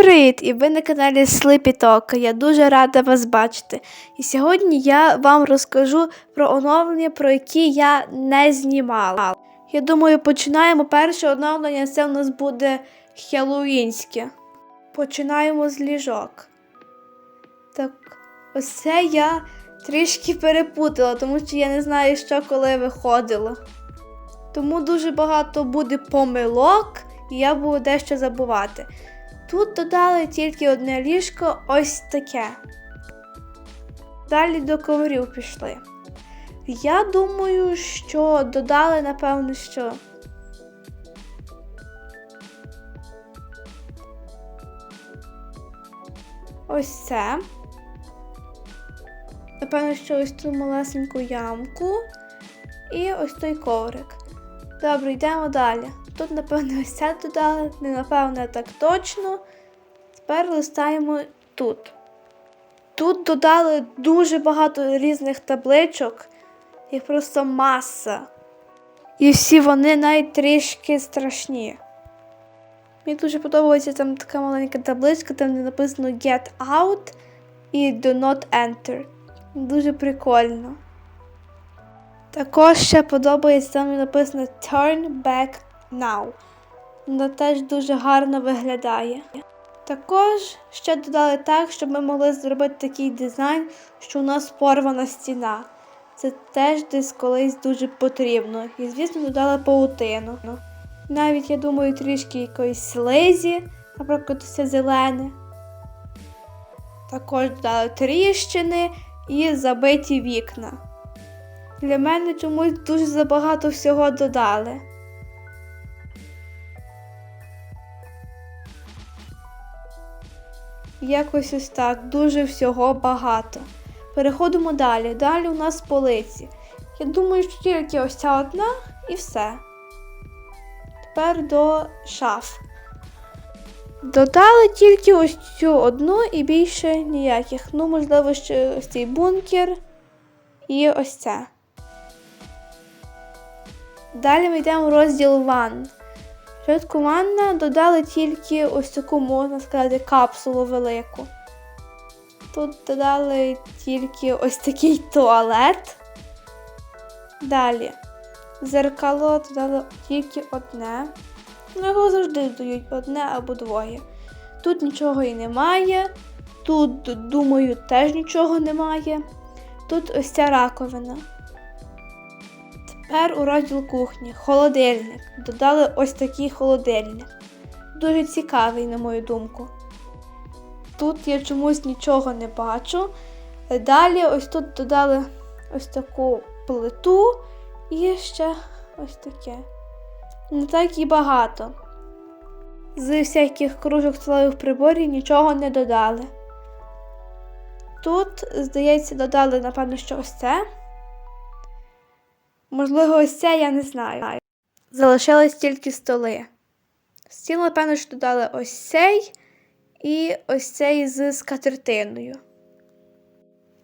Привіт! І ви на каналі Talk. Я дуже рада вас бачити. І сьогодні я вам розкажу про оновлення, про які я не знімала. Я думаю, починаємо перше оновлення. Це у нас буде хеллоуінське. Починаємо з ліжок. Так, ось це я трішки перепутала, тому що я не знаю, що коли виходило. Тому дуже багато буде помилок, і я буду дещо забувати. Тут додали тільки одне ліжко, ось таке. Далі до коврів пішли. Я думаю, що додали, напевно, що. Ось це. Напевно, що ось ту малесеньку ямку і ось той коврик. Добре, йдемо далі. Тут, напевно, ось це додали, не напевно, так точно. Тепер листаємо тут. Тут додали дуже багато різних табличок, їх просто маса. І всі вони навіть трішки страшні. Мені дуже подобається там така маленька табличка, там де написано Get Out і Do Not Enter. Дуже прикольно. Також ще подобається там написано Turn Back Now. Вона теж дуже гарно виглядає. Також ще додали так, щоб ми могли зробити такий дизайн, що у нас порвана стіна. Це теж десь колись дуже потрібно. І, звісно, додали паутину. Навіть, я думаю, трішки якоїсь слизі, наприклад, все зелене. Також додали тріщини і забиті вікна. Для мене чомусь дуже забагато всього додали. Якось ось так, дуже всього багато. Переходимо далі. Далі у нас полиці. Я думаю, що тільки ось ця одна і все. Тепер до шаф. Додали тільки ось цю одну і більше ніяких. Ну, можливо, ще ось цей бункер і ось це. Далі ми йдемо в розділ ванн. Спочатку додали тільки ось таку, можна сказати, капсулу велику. Тут додали тільки ось такий туалет. Далі. Зеркало додали тільки одне. Ну, його завжди дають одне або двоє. Тут нічого і немає. Тут, думаю, теж нічого немає. Тут ось ця раковина. Тепер у розділ кухні. Холодильник. Додали ось такий холодильник. Дуже цікавий, на мою думку. Тут я чомусь нічого не бачу. Далі ось тут додали ось таку плиту і ще ось таке. Не так і багато. З всяких кружок столових приборів нічого не додали. Тут, здається, додали, напевно, що ось це. Можливо, ось це я не знаю. Залишились тільки столи. Стіл, напевно, що додали ось цей і ось цей з скатертиною.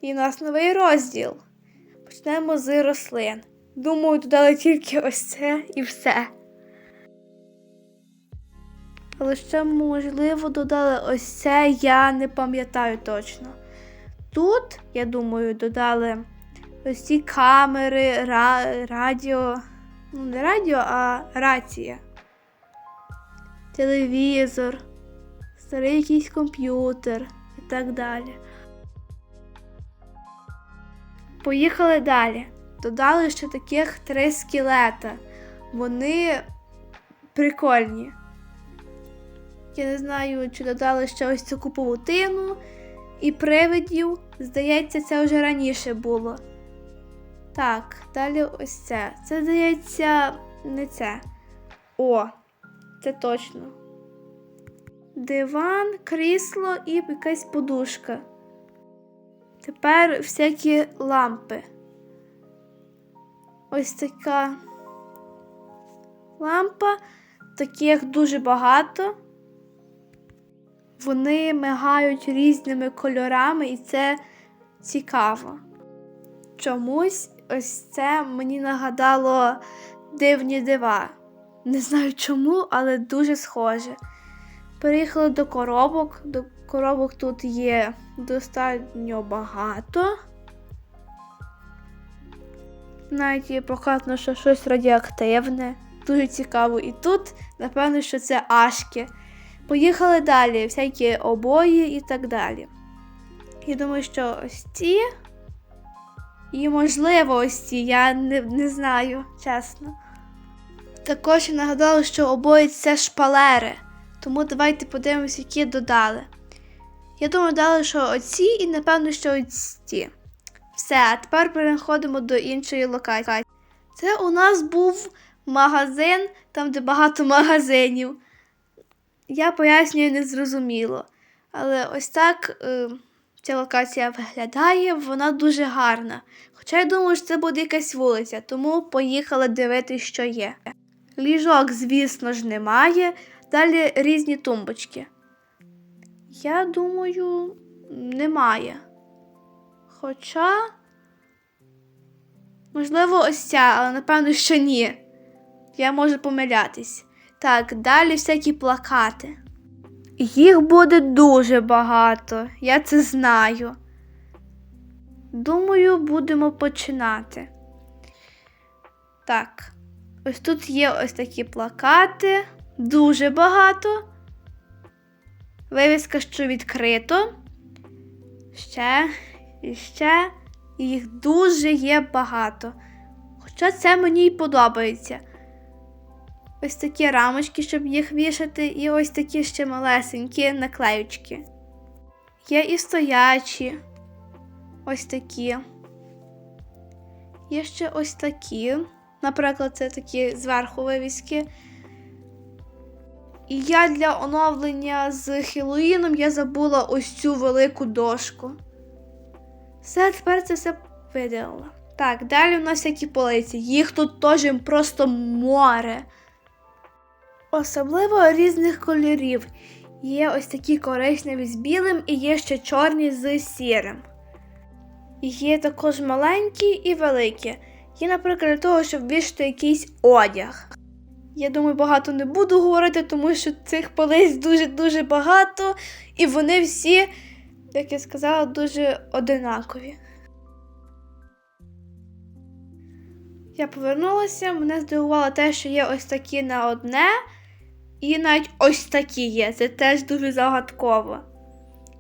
І у нас новий розділ. Почнемо з рослин. Думаю, додали тільки ось це і все. Але ще, можливо, додали ось це, я не пам'ятаю точно. Тут, я думаю, додали ось ці камери, ра- радіо. Ну, не радіо, а рація. Телевізор, старий якийсь комп'ютер і так далі. Поїхали далі. Додали ще таких три скелета. Вони прикольні. Я не знаю, чи додали ще ось цю павутину і привидів. Здається, це вже раніше було. Так, далі ось це. Це, здається, не це. О, це точно. Диван, крісло і якась подушка. Тепер всякі лампи. Ось така лампа, таких дуже багато. Вони мигають різними кольорами, і це цікаво. Чомусь ось це мені нагадало дивні дива. Не знаю чому, але дуже схоже. Переїхали до коробок. До коробок тут є достатньо багато. Навіть є показано, що щось радіоактивне. Дуже цікаво. І тут, напевно, що це ашки. Поїхали далі, всякі обої і так далі. Я думаю, що ось ці. І, можливо, ось ці, я не, не знаю, чесно. Також я нагадала, що обоє це шпалери. Тому давайте подивимося, які додали. Я думаю, дали, що оці, і напевно, що оці. Все, а тепер переходимо до іншої локації. Це у нас був магазин, там, де багато магазинів. Я пояснюю незрозуміло. Але ось так е, ця локація виглядає, вона дуже гарна. Хоча я думаю, що це буде якась вулиця, тому поїхали дивитися, що є. Ліжок, звісно ж, немає. Далі різні тумбочки. Я думаю, немає. Хоча, можливо, ось ця, але напевно, що ні. Я можу помилятись. Так, далі всякі плакати. Їх буде дуже багато, я це знаю. Думаю, будемо починати. Так, ось тут є ось такі плакати, дуже багато. Вивіска, що відкрито. Ще і ще. Їх дуже є багато. Хоча це мені й подобається. Ось такі рамочки, щоб їх вішати, і ось такі ще малесенькі наклеючки. Є і стоячі. Ось такі. Є ще ось такі. Наприклад, це такі зверху вивіски. І я для оновлення з Хеллоїном я забула ось цю велику дошку. Все, тепер це все видалила. Так, далі у нас всякі полиці. Їх тут теж просто море. Особливо різних кольорів. Є ось такі коричневі з білим і є ще чорні з сірим. Є також маленькі і великі. Є, наприклад, для того, щоб вішати якийсь одяг. Я думаю, багато не буду говорити, тому що цих полиць дуже-дуже багато, і вони всі, як я сказала, дуже одинакові. Я повернулася, мене здивувало те, що є ось такі на одне, і навіть ось такі є. Це теж дуже загадково.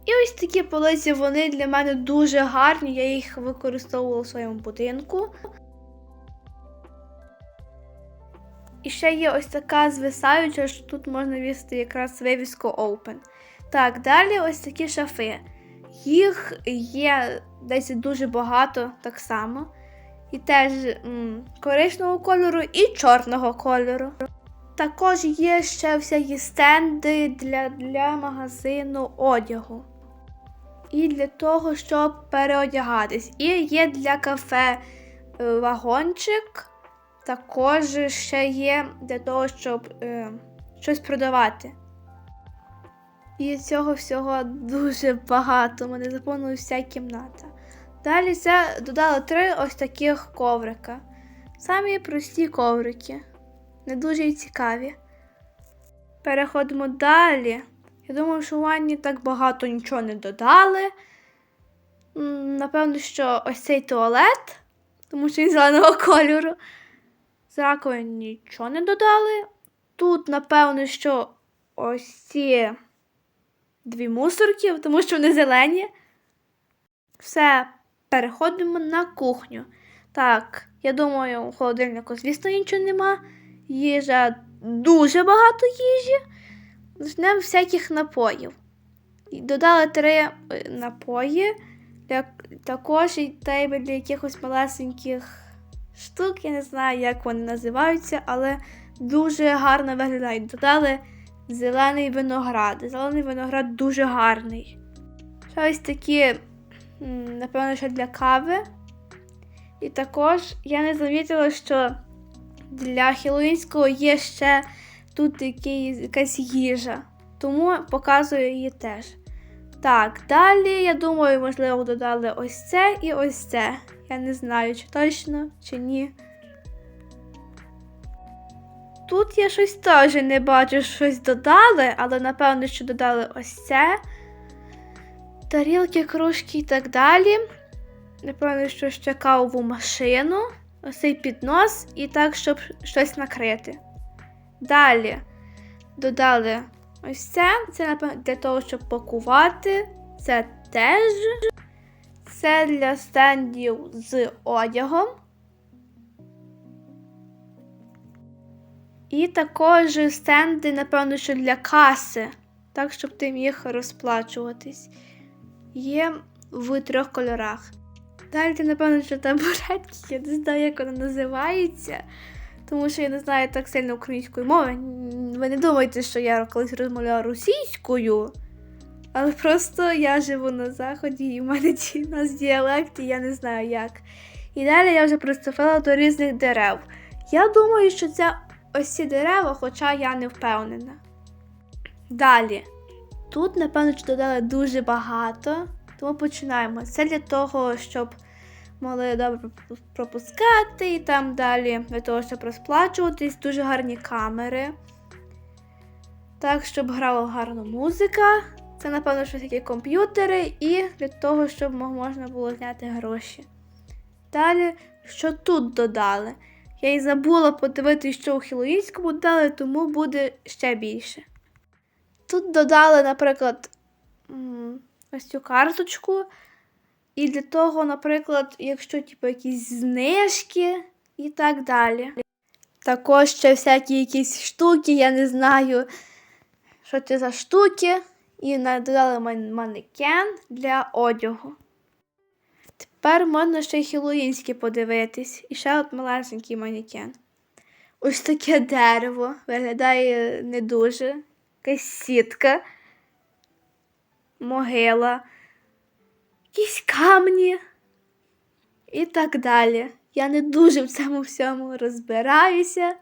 І ось такі полиці, вони для мене дуже гарні, я їх використовувала в своєму будинку. І ще є ось така звисаюча, що тут можна вісти якраз вивіску Open. Так, далі ось такі шафи. Їх є десь дуже багато так само. І теж м, коричневого кольору і чорного кольору. Також є ще всякі стенди для, для магазину одягу. І для того, щоб переодягатись. І є для кафе е, вагончик. Також ще є для того, щоб е, щось продавати. І цього всього дуже багато. Мене заповнила вся кімната. Далі це додали три ось таких коврика. Самі прості коврики. Не дуже й цікаві. Переходимо далі. Я думаю, що в ванні так багато нічого не додали. Напевно, що ось цей туалет, тому що він зеленого кольору. З раковин нічого не додали. Тут, напевно, що ось ці дві мусорки, тому що вони зелені. Все, переходимо на кухню. Так, я думаю, у холодильнику, звісно, нічого нема. Їжа дуже багато їжі. Почнемо всяких напоїв. Додали три е, напої, також і тейби для якихось малесеньких штук. Я не знаю, як вони називаються, але дуже гарно виглядають. Додали зелений виноград. Зелений виноград дуже гарний. Ще ось такі, напевно, що для кави. І також я не замітила, що для хеллоуінського є ще тут якась їжа. Тому показую її теж. Так, далі, я думаю, можливо, додали ось це і ось це. Я не знаю, чи точно, чи ні. тут я щось теж не бачу, щось додали, але напевно, що додали ось це. Тарілки, кружки і так далі. Напевно, що ще кавову машину, ось цей піднос і так, щоб щось накрити. Далі додали ось це. Це, напевно, для того, щоб пакувати. Це теж. Це для стендів з одягом. І також стенди, напевно, що для каси, так, щоб ти міг розплачуватись. Є в трьох кольорах. Далі, напевно, що табуретки, я не знаю, як вона називається, тому що я не знаю так сильно української мови. Ви не думайте, що я колись розмовляла російською, але просто я живу на заході і в мене у нас діалект, і я не знаю як. І далі я вже приступила до різних дерев. Я думаю, що це ось ці дерева, хоча я не впевнена. Далі. Тут, напевно, додали дуже багато, тому починаємо. Це для того, щоб могли добре пропускати і там далі для того, щоб розплачуватись, дуже гарні камери. Так, щоб грала гарна музика. Це, напевно, що такі комп'ютери, і для того, щоб можна було зняти гроші. Далі, що тут додали? Я й забула подивитися, що у Хілоїнському додали, тому буде ще більше. Тут додали, наприклад, ось цю карточку. І для того, наприклад, якщо типу, якісь знижки і так далі. Також ще всякі якісь штуки, я не знаю, що це за штуки. І на- додали ман- манекен для одягу. Тепер можна ще й хілоїнське подивитись. І ще от малесенький манекен. Ось таке дерево. Виглядає не дуже. Якась сітка, могила, якісь камні і так далі. Я не дуже в цьому всьому розбираюся.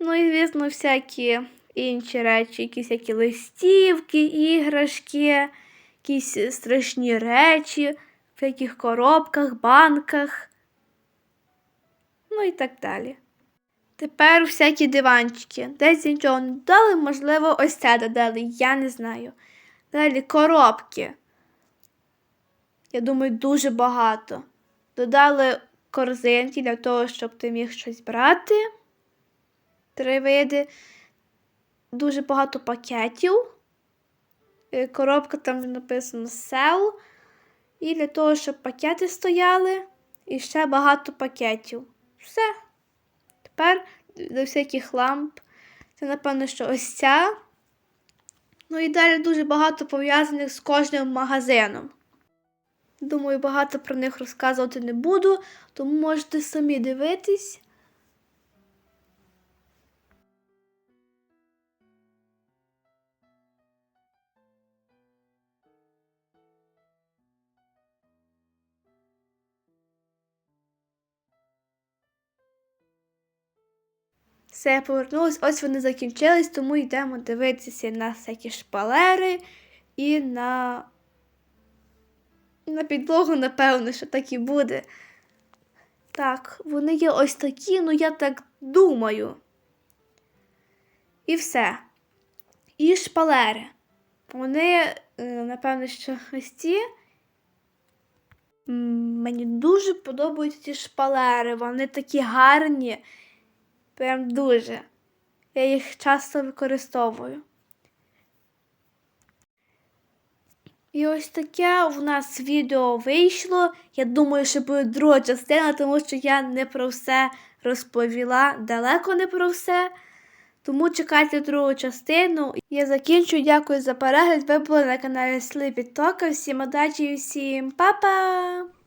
Ну і, звісно, всякі інші речі, якісь які листівки, іграшки, якісь страшні речі в яких коробках, банках. Ну і так далі. Тепер всякі диванчики. Десь нічого не додали, можливо, ось це додали, я не знаю. Далі коробки. Я думаю, дуже багато. Додали корзинки для того, щоб ти міг щось брати. Три види. Дуже багато пакетів. Е, Коробка там написано сел. І для того, щоб пакети стояли. І ще багато пакетів. Все. Тепер до всяких ламп. Це, напевно, що ось ця. Ну і далі дуже багато пов'язаних з кожним магазином. Думаю, багато про них розказувати не буду, тому можете самі дивитись. Все, я повернулась, ось вони закінчились, тому йдемо дивитися на всякі шпалери і на. На підлогу, напевно, що так і буде. Так, вони є ось такі, ну я так думаю. І все. І шпалери. Вони, е, напевно, що ось ці. Мені дуже подобаються ці шпалери. Вони такі гарні. Прям дуже. Я їх часто використовую. І ось таке в нас відео вийшло. Я думаю, що буде друга частина, тому що я не про все розповіла, далеко не про все. Тому чекайте другу частину. Я закінчу. Дякую за перегляд. Ви були на каналі Слипі Тока. Всім удачі і всім па-па!